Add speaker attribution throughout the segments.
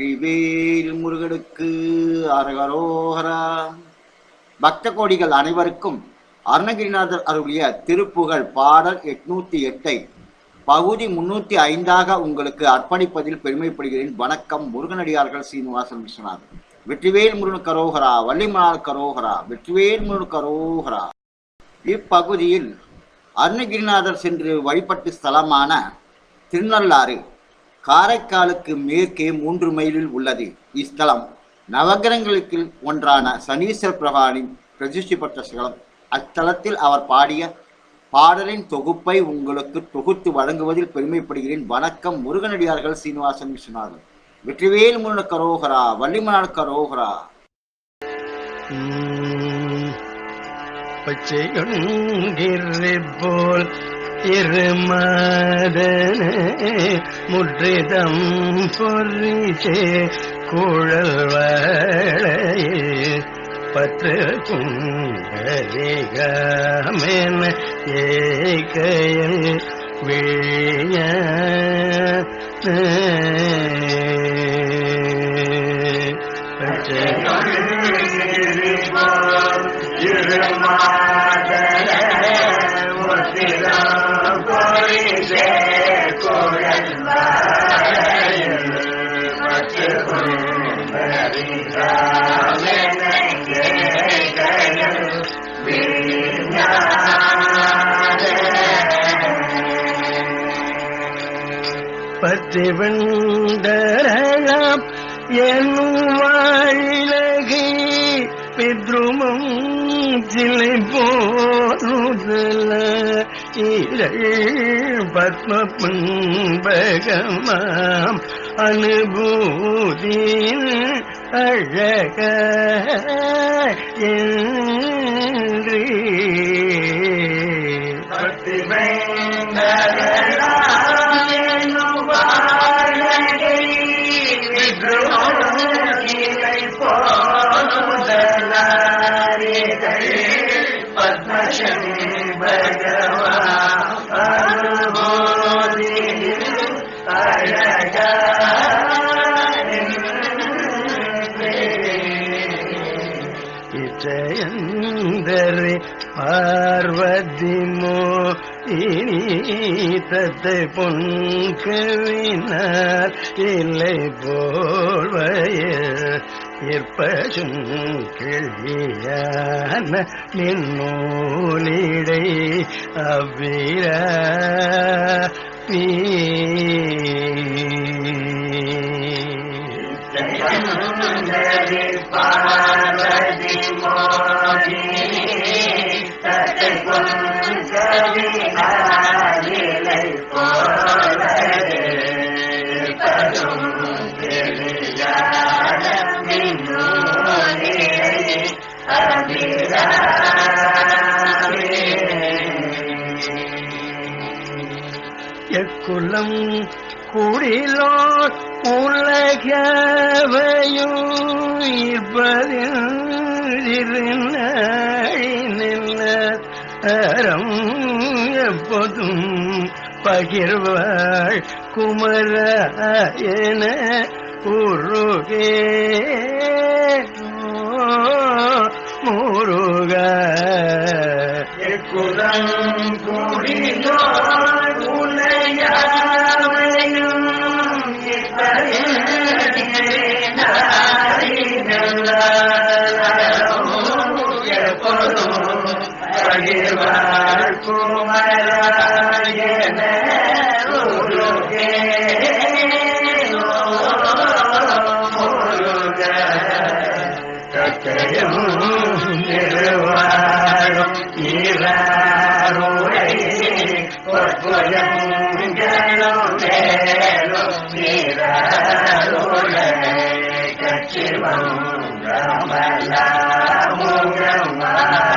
Speaker 1: வெற்றிவேல் முருகனுக்கு அரகரோகரா. பக்த கோடிகள் அனைவருக்கும் அருணகிரிநாதர் அருளிய திருப்புகழ் பாடல் எட்நூத்தி எட்டை. பகுதி முன்னூத்தி ஐந்தாக உங்களுக்கு அர்ப்பணிப்பதில் பெருமைப்படுகிறேன். வணக்கம் முருகனடியார்கள் சீனிவாசன் விஸ்வநாதன் வெற்றிவேல் முருகன் கரோகரா வள்ளிமலால் கரோகரா வெற்றிவேல் முருகன் கரோகரா இப்பகுதியில் அருணகிரிநாதர் சென்று வழிபட்டு ஸ்தலமான திருநள்ளாறு காரைக்காலுக்கு மேற்கே மூன்று மைலில் உள்ளது. இஸ்தலம். நவகிரகங்களுக்கு ஒன்றான சனீஸ்வர பிரகானின் பிரதிஷ்டி பெற்ற ஸ்தலம். அத்தலத்தில் அவர் பாடிய பாடலின் தொகுப்பை உங்களுக்கு தொகுத்து வழங்குவதில் பெருமைப்படுகிறேன். வணக்கம் முருகனடியார்கள் சீனிவாசன் விஸ்வநாதன். வெற்றிவேல் முருகன கரோகரா வள்ளிமலால் கரோகரா
Speaker 2: பச்சை போல் இருமதன முற்றிதம் பொறிச்சே குழல் வளையில் பற்று குங்கரிகமென ஏகையில் விழிய பச்சை பத்தி வெண்டரலாம் என்னும் வாழிலகை பித்ருமம் சிலை போல இழல் பத்ம புண்பகமாம் அனுபூதி அழக என் இச்சயந்தரி பார்வதிமோ இனி தத்தை பொன்கவினார் இல்லை போல்வய இற்பசும் கிளியான நின்னூலிடை அவ்விரா நீ. எக்குலம் குடிலோ உலகவையும் அறம் எப்போதும் பகிர்வாள் குமர என உருகே گئے۔ ایک رنگ پوری نہ பொற்புயங்களும் மேலும் நீராருளை கச்சிவம் ரமலா முகமாருள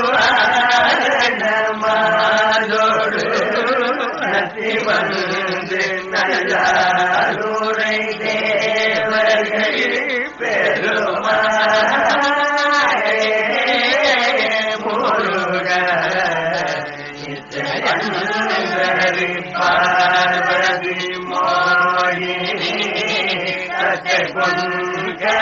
Speaker 2: நசி வந்து நல்லாருரை தேவர்கள் பார்வதி மோகினி கத்தை பொன்கவினாயிலை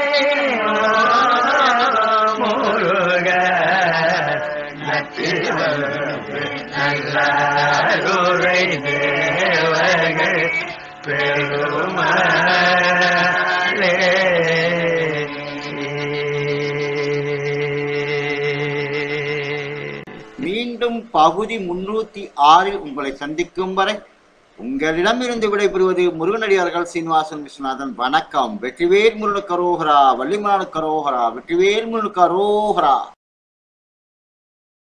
Speaker 2: தேவர்கள் பெருமாளே
Speaker 1: மீண்டும் பகுதி முன்னூத்தி ஆறில் உங்களை சந்திக்கும் வரை உங்களிடமிருந்து விடைபெறுவது முருகனடியார்கள் சீனிவாசன் விஸ்வநாதன். வணக்கம். வெற்றிவேல் முருகன் கரோகரா வள்ளிமலான கரோகரா வெற்றிவேல் முருகன் கரோகரா.